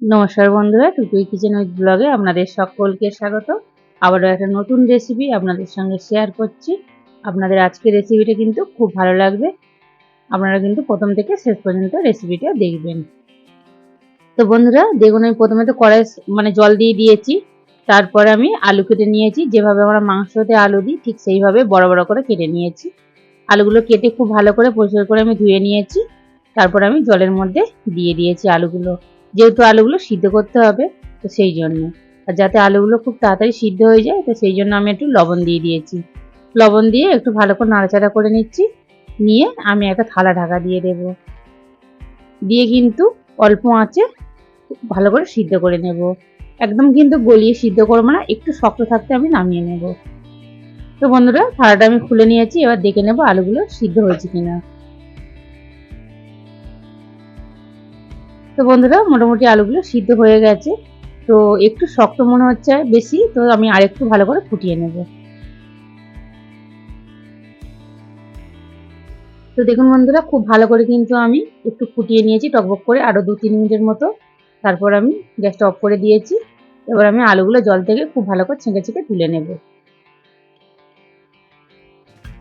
নমস্কার বন্ধুরা টুকুই কিচেন উইথ ব্লগে আপনাদের সকলকে স্বাগত। আবারও একটা নতুন রেসিপি আপনাদের সঙ্গে শেয়ার করছি। আপনাদের আজকের রেসিপিটা কিন্তু খুব ভালো লাগবে। আপনারা কিন্তু প্রথম থেকে শেষ পর্যন্ত রেসিপিটা দেখবেন। তো বন্ধুরা, দেখুন আমি প্রথমে তো কড়াই মানে জল দিয়ে দিয়েছি। তারপরে আমি আলু কেটে নিয়েছি। যেভাবে আমরা মাংসতে আলু দিই, ঠিক সেইভাবে বড় বড় করে কেটে নিয়েছি। আলুগুলো কেটে খুব ভালো করে পরিষ্কার করে আমি ধুয়ে নিয়েছি। তারপর আমি জলের মধ্যে দিয়ে দিয়েছি আলুগুলো। যেহেতু আলুগুলো সিদ্ধ করতে হবে, তো সেই জন্য। আর যাতে আলুগুলো খুব তাড়াতাড়ি সিদ্ধ হয়ে যায়, তো সেই জন্য আমি একটু লবণ দিয়ে দিয়েছি। লবণ দিয়ে একটু ভালো করে নাড়াচাড়া করে নিচ্ছি, নিয়ে আমি একটা থালা ঢাকা দিয়ে দেব। দিয়ে কিন্তু অল্প আঁচে ভালো করে সিদ্ধ করে নেব। একদম কিন্তু গলিয়ে সিদ্ধ করব না, একটু শক্ত থাকতে আমি নামিয়ে নেব। তো বন্ধুরা, থালাটা আমি খুলে নিয়েছি, এবার দেখে নেব আলুগুলো সিদ্ধ হয়েছে কিনা। তো বন্ধুরা, মোটামুটি আলুগুলো সিদ্ধ হয়ে গেছে। তো একটু শক্ত মনে হচ্ছে বেশি, তো আমি আরেকটু ভালো করে ফুটিয়ে নেব। তো দেখুন বন্ধুরা, খুব ভালো করে কিন্তু আমি একটু ফুটিয়ে নিয়েছি, টকবক করে আরও দু তিন মিনিটের মতো। তারপর আমি গ্যাসটা অফ করে দিয়েছি। এবার আমি আলুগুলো জল থেকে খুব ভালো করে ছেঁকে ছেঁকে তুলে নেব।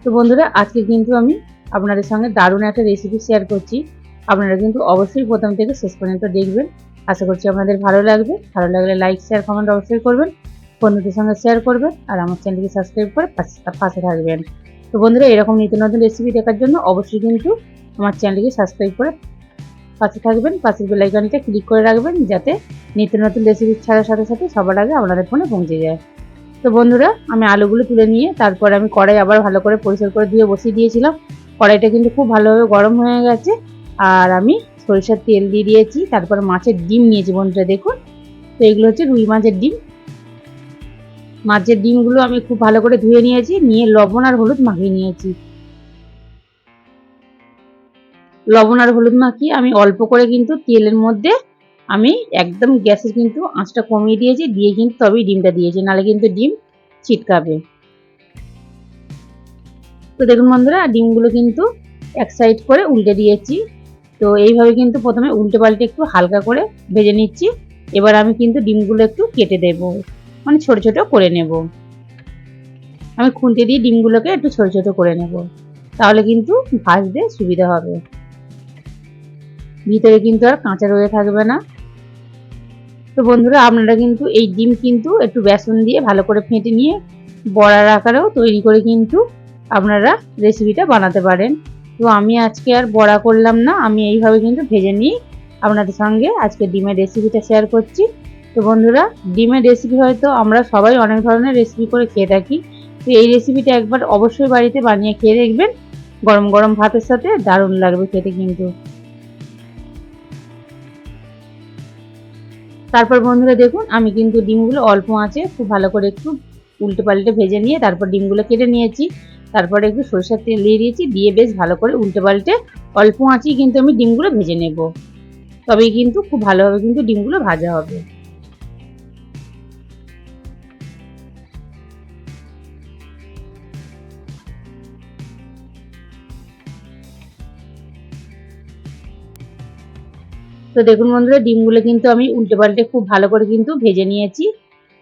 তো বন্ধুরা, আজকে কিন্তু আমি আপনাদের সঙ্গে দারুণ একটা রেসিপি শেয়ার করছি। আপনারা কিন্তু অবশ্যই প্রথম থেকে শেষ পর্যন্ত দেখবেন। আশা করছি আপনাদের ভালো লাগবে। ভালো লাগলে লাইক শেয়ার কমেন্ট অবশ্যই করবেন। বন্ধুদের সঙ্গে শেয়ার করবেন আর আমার চ্যানেলকে সাবস্ক্রাইব করে পাশে থাকবেন। তো বন্ধুরা, এরকম নিত্য নতুন রেসিপি দেখার জন্য অবশ্যই কিন্তু আমার চ্যানেলকে সাবস্ক্রাইব করে পাশে থাকবেন। পাশের বেলাইকনটা ক্লিক করে রাখবেন যাতে নিত্য নতুন রেসিপি ছাড়ার সাথে সাথে সবার আগে আপনাদের ফোনে পৌঁছে যায়। তো বন্ধুরা, আমি আলুগুলো তুলে নিয়ে তারপর আমি কড়াই আবার ভালো করে পরিষ্কার করে ধুয়ে বসিয়ে দিয়েছিলাম। কড়াইটা কিন্তু খুব ভালোভাবে গরম হয়ে গেছে। আর আমি সরিষার তেল দিয়ে দিয়েছি, তারপর মাছের ডিম নিয়েছি বন্ধুরা, দেখুন। তো এগুলো হচ্ছে রুই মাছের ডিম। মাছের ডিমগুলো আমি খুব ভালো করে ধুয়ে নিয়েছি, নিয়ে লবণ আর হলুদ মাখিয়ে নিয়েছি। লবণ আর হলুদ মাখিয়ে আমি অল্প করে কিন্তু তেলের মধ্যে আমি একদম গ্যাসের কিন্তু আঁচটা কমিয়ে দিয়েছি, দিয়ে কিন্তু তবেই ডিমটা দিয়েছি নাহলে কিন্তু ডিম ছিটকাবে। তো দেখুন বন্ধুরা, ডিমগুলো কিন্তু এক সাইড করে উল্টে দিয়েছি। তো এইভাবে কিন্তু প্রথমে উল্টে পাল্টে একটু হালকা করে ভেজে নিচ্ছি। এবার আমি কিন্তু ডিমগুলো একটু কেটে দেব। মানে ছোট ছোট করে নেব। আমি খুন্তি দিয়ে ডিমগুলোকে একটু ছোট ছোট করে নেব। তাহলে কিন্তু ভাজতে সুবিধা হবে। ভিতরে কিন্তু আর কাঁচা রয়ে থাকবে না। তো বন্ধুরা, আপনারা কিন্তু এই ডিম কিন্তু একটু বেসন দিয়ে ভালো করে ফেটে নিয়ে বড়ার আকারেও তৈরি করে কিন্তু আপনারা রেসিপিটা বানাতে পারেন। তো আমি আজকে আর বড়া করলাম না, আমি এইভাবে কিন্তু ভেজে নিই। আপনাদের সঙ্গে আজকে ডিমের রেসিপিটা শেয়ার করছি। তো বন্ধুরা, ডিমের রেসিপি হয়তো আমরা সবাই অনেক ধরনের রেসিপি করে খেয়ে থাকি। তো এই রেসিপিটা একবার অবশ্যই বাড়িতে বানিয়ে খেয়ে দেখবেন। গরম গরম ভাতের সাথে দারুণ লাগবে খেতে কিন্তু। তারপর বন্ধুরা দেখুন, আমি কিন্তু ডিমগুলো অল্প আঁচে খুব ভালো করে একটু উল্টে পাল্টে ভেজে নিয়ে তারপর ডিমগুলো কেটে নিয়েছি। তারপরে একটু সরষের তেল দিয়ে দিয়েছি, দিয়ে বেশ ভালো করে উল্টে পাল্টে অল্প আঁচেই কিন্তু আমি ডিমগুলো ভেজে নেব। তবেই কিন্তু খুব ভালোভাবে কিন্তু ডিমগুলো ভাজা হবে। তো দেখুন বন্ধুরা, ডিমগুলো কিন্তু আমি উল্টে পাল্টে খুব ভালো করে কিন্তু ভেজে নিয়েছি।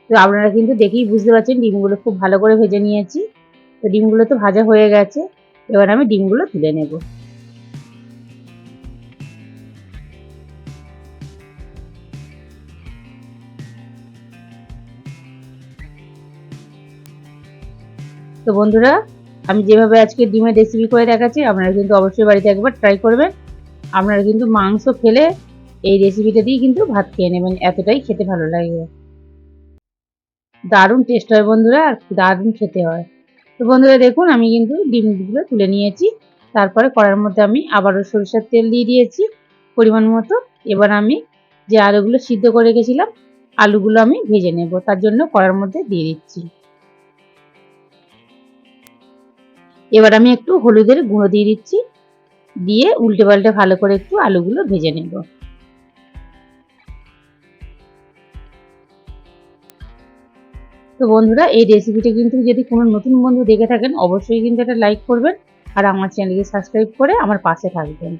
তো আপনারা কিন্তু দেখেই বুঝতে পারছেন, ডিমগুলো খুব ভালো করে ভেজে নিয়েছি। তো ডিমগুলো তো ভাজা হয়ে গেছে। এবার আমি ডিমগুলো তুলে নেব। তো বন্ধুরা, আমি যেভাবে আজকে ডিমের রেসিপি করে দেখাচ্ছি, আপনারা কিন্তু অবশ্যই বাড়িতে একবার ট্রাই করবেন। আপনারা কিন্তু মাংস ফেলে এই রেসিপিটা দিয়ে কিন্তু ভাত খেয়ে নেবেন, এতটাই খেতে ভালো লাগে। দারুণ টেস্ট হয় বন্ধুরা, আর দারুণ খেতে হয়। তো বন্ধুরা দেখুন, আমি কিন্তু ডিমগুলো তুলে নিয়েছি। তারপরে কড়ার মধ্যে আমি আবারও সরিষার তেল দিয়ে দিয়েছি পরিমাণ মতো। এবার আমি যে আলুগুলো সিদ্ধ করে রেখেছিলাম, আলুগুলো আমি ভেজে নেব। তার জন্য কড়ার মধ্যে দিয়ে দিচ্ছি। এবার আমি একটু হলুদের গুঁড়ো দিয়ে দিচ্ছি। দিয়ে উল্টে পাল্টে ভালো করে একটু আলুগুলো ভেজে নেব। তো বন্ধুরা, এই রেসিপিটা কিন্তু যদি কোনো নতুন বন্ধু দেখে থাকেন, অবশ্যই কিন্তু এটা লাইক করবেন আর আমার চ্যানেলকে সাবস্ক্রাইব করে আমার পাশে থাকবেন।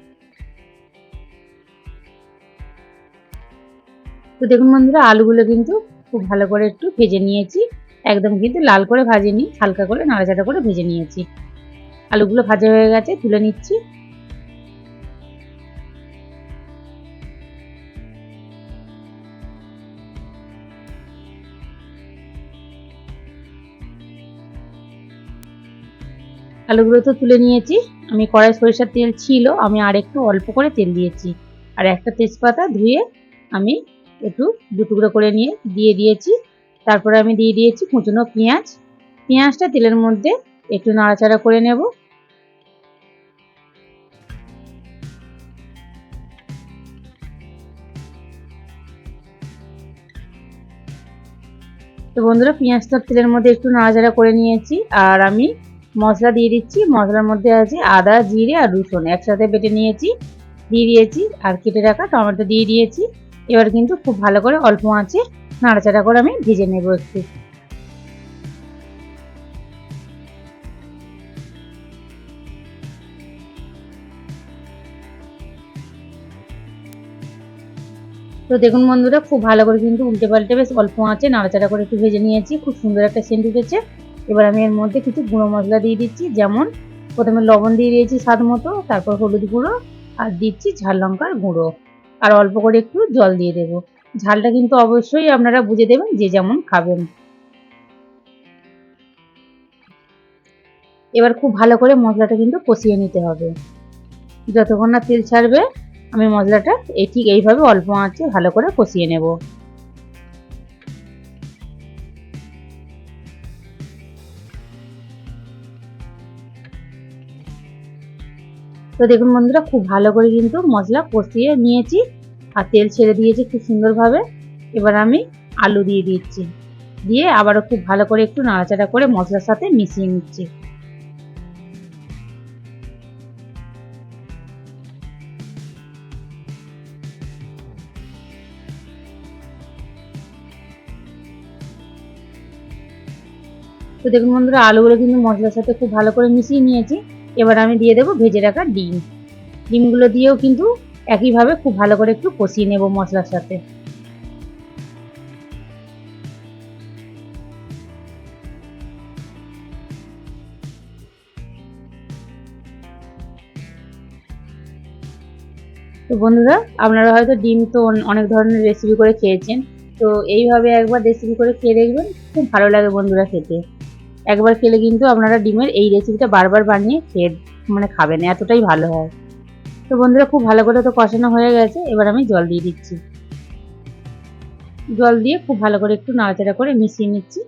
তো দেখুন বন্ধুরা, আলুগুলো কিন্তু খুব ভালো করে একটু ভেজে নিয়েছি। একদম কিন্তু লাল করে ভাজিনি, হালকা করে নাড়াচাড়া করে ভেজে নিয়েছি। আলুগুলো ভাজা হয়ে গেছে, তুলে নিচ্ছি। আলুগুলো তো তুলে নিয়েছি। আমি কড়াই সরিষার তেল ছিল, আমি আর একটু অল্প করে তেল দিয়েছি। আর একটা তেজপাতা ধুয়ে আমি একটু দু টুকরো করে নিয়ে দিয়ে দিয়েছি। তারপরে আমি দিয়ে দিয়েছি কুচনো পেঁয়াজ। পেঁয়াজটা তেলের মধ্যে একটু নাড়াচাড়া করে নেব। তো বন্ধুরা, পেঁয়াজটা তেলের মধ্যে একটু নাড়াচাড়া করে নিয়েছি। আর আমি মশলা দিয়ে দিচ্ছি। মশলার মধ্যে আছে আদা, জিরে আর রসুন। একসাথে বেটে নিয়েছি, দিয়ে দিয়েছি আর কেটে রাখা টমেটো দিয়ে দিয়েছি। এবার কিন্তু খুব ভালো করে অল্প আঁচে নাড়াচাড়া করে আমি ভেজে নেব একটু। তো দেখুন বন্ধুরা, খুব ভালো করে কিন্তু উল্টে পাল্টে বেশ অল্প আঁচে নাড়াচাড়া করে একটু ভেজে নিয়েছি। খুব সুন্দর একটা সেন্ট উঠেছে। এবার আমি এর মধ্যে কিছু গুঁড়ো মশলা দিয়ে দিচ্ছি, যেমন প্রথমে লবণ দিয়ে দিয়েছি স্বাদ মতো, তারপর হলুদ গুঁড়ো আর দিচ্ছি ঝাল লঙ্কার গুঁড়ো। আর অল্প করে একটু জল দিয়ে দেব। ঝালটা কিন্তু অবশ্যই আপনারা বুঝে দেবেন যে যেমন খাবেন। এবার খুব ভালো করে মশলাটা কিন্তু কষিয়ে নিতে হবে। যতক্ষণ না তেল ছাড়বে, আমি মশলাটা এই ঠিক এইভাবে অল্প আঁচে ভালো করে কষিয়ে নেব। তো দেখুন বন্ধুরা, খুব ভালো করে কিন্তু মশলা কষিয়ে নিয়েছি আর তেল ছেড়ে দিয়েছি খুব সুন্দরভাবে। এবার আমি আলু দিয়ে দিচ্ছি। দিয়ে আবারও খুব ভালো করে একটু নাড়াচাড়া করে মশলার সাথে মিশিয়ে নিচ্ছি। তো দেখুন বন্ধুরা, আলুগুলো কিন্তু মশলার সাথে খুব ভালো করে মিশিয়ে নিয়েছি। এবার আমি দিয়ে দেবো ভেজে রাখা ডিম। ডিমগুলো দিয়েও কিন্তু একইভাবে খুব ভালো করে একটু কষিয়ে নেব মশলার সাথে। তো বন্ধুরা, আপনারা হয়তো ডিম তো অনেক ধরনের রেসিপি করে খেয়েছেন। তো এইভাবে একবার রেসিপি করে খেয়ে দেখবেন, খুব ভালো লাগে বন্ধুরা খেতে। একবার খেলে কিন্তু আপনারা ডিমের এই রেসিপিটা বারবার বানিয়ে খেয়ে মানে খাবেন, এতটাই ভালো হয়। তো বন্ধুরা, খুব ভালো করে তো কষানো হয়ে গেছে, এবার আমি জল দিয়ে দিচ্ছি। জল দিয়ে খুব ভালো করে একটু নাড়াচাড়া করে মিশিয়ে নিচ্ছি।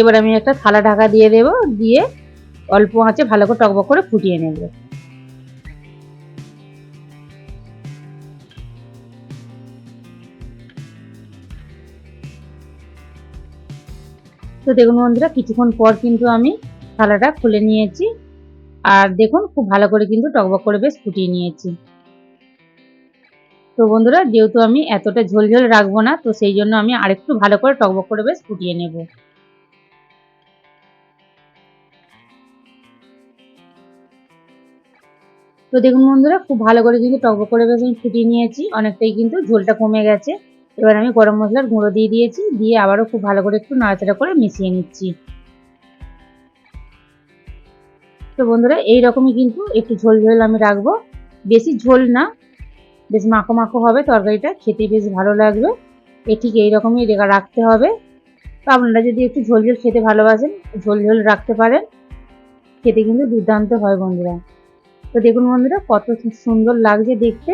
এবার আমি একটা থালা ঢাকা দিয়ে দেব, দিয়ে অল্প আঁচে ভালো করে টকবক করে ফুটিয়ে নেব। তো দেখুন বন্ধুরা, কিছুক্ষণ পর কিন্তু আমি থালাটা খুলে নিয়েছি। আর দেখুন, খুব ভালো করে কিন্তু টকবক করে বেশ ফুটিয়ে নিয়েছি। তো বন্ধুরা, যেহেতু আমি এতটা ঝোল ঝোল রাখব না, তো সেই জন্য আমি আরেকটু ভালো করে টকবক করে বেশ ফুটিয়ে নেব। তো দেখুন বন্ধুরা, খুব ভালো করে কিন্তু টকবক করে বেশ আমি ফুটিয়ে নিয়েছি। অনেকটাই কিন্তু ঝোলটা কমে গেছে। এবার আমি গরম মশলার গুঁড়ো দিয়ে দিয়েছি। দিয়ে আবারও খুব ভালো করে একটু নাড়াচাড়া করে মিশিয়ে নিচ্ছি। তো বন্ধুরা এই রকমই কিন্তু একটু ঝোল ঝোল আমি রাখব। বেশি ঝোল না, বেশ মাখো মাখো হবে তরকারিটা, খেতে বেশ ভালো লাগবে। এ ঠিক এইরকমই রাখতে হবে। তো আপনারা যদি একটু ঝোল ঝোল খেতে ভালোবাসেন, ঝোল ঝোল রাখতে পারেন। খেতে কিন্তু দুর্দান্ত হয় বন্ধুরা। তো দেখুন বন্ধুরা, কত সুন্দর লাগছে দেখতে।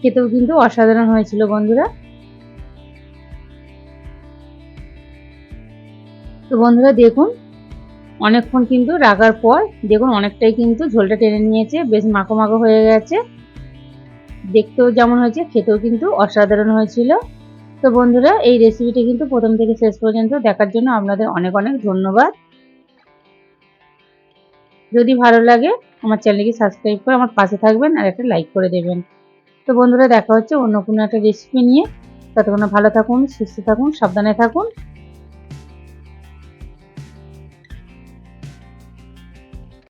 খেতেও কিন্তু অসাধারণ হয়েছিল বন্ধুরা। তো বন্ধুরা দেখুন, অনেকক্ষণ কিন্তু রাখার পর দেখুন অনেকটাই কিন্তু ঝোলটা টেনে নিয়েছে, বেশ মাখো মাখো হয়ে গেছে। দেখতেও যেমন হয়েছে, খেতেও কিন্তু অসাধারণ হয়েছিল। তো বন্ধুরা, এই রেসিপিটি কিন্তু প্রথম থেকে শেষ পর্যন্ত দেখার জন্য আপনাদের অনেক অনেক ধন্যবাদ। যদি ভালো লাগে, আমার চ্যানেলকে সাবস্ক্রাইব করে আমার পাশে থাকবেন আর একটা লাইক করে দেবেন। তো বন্ধুরা, দেখা হচ্ছে অন্য কোনো একটা রেসিপি নিয়ে। ততক্ষণ ভালো থাকুন, সুস্থ থাকুন, সাবধানে থাকুন।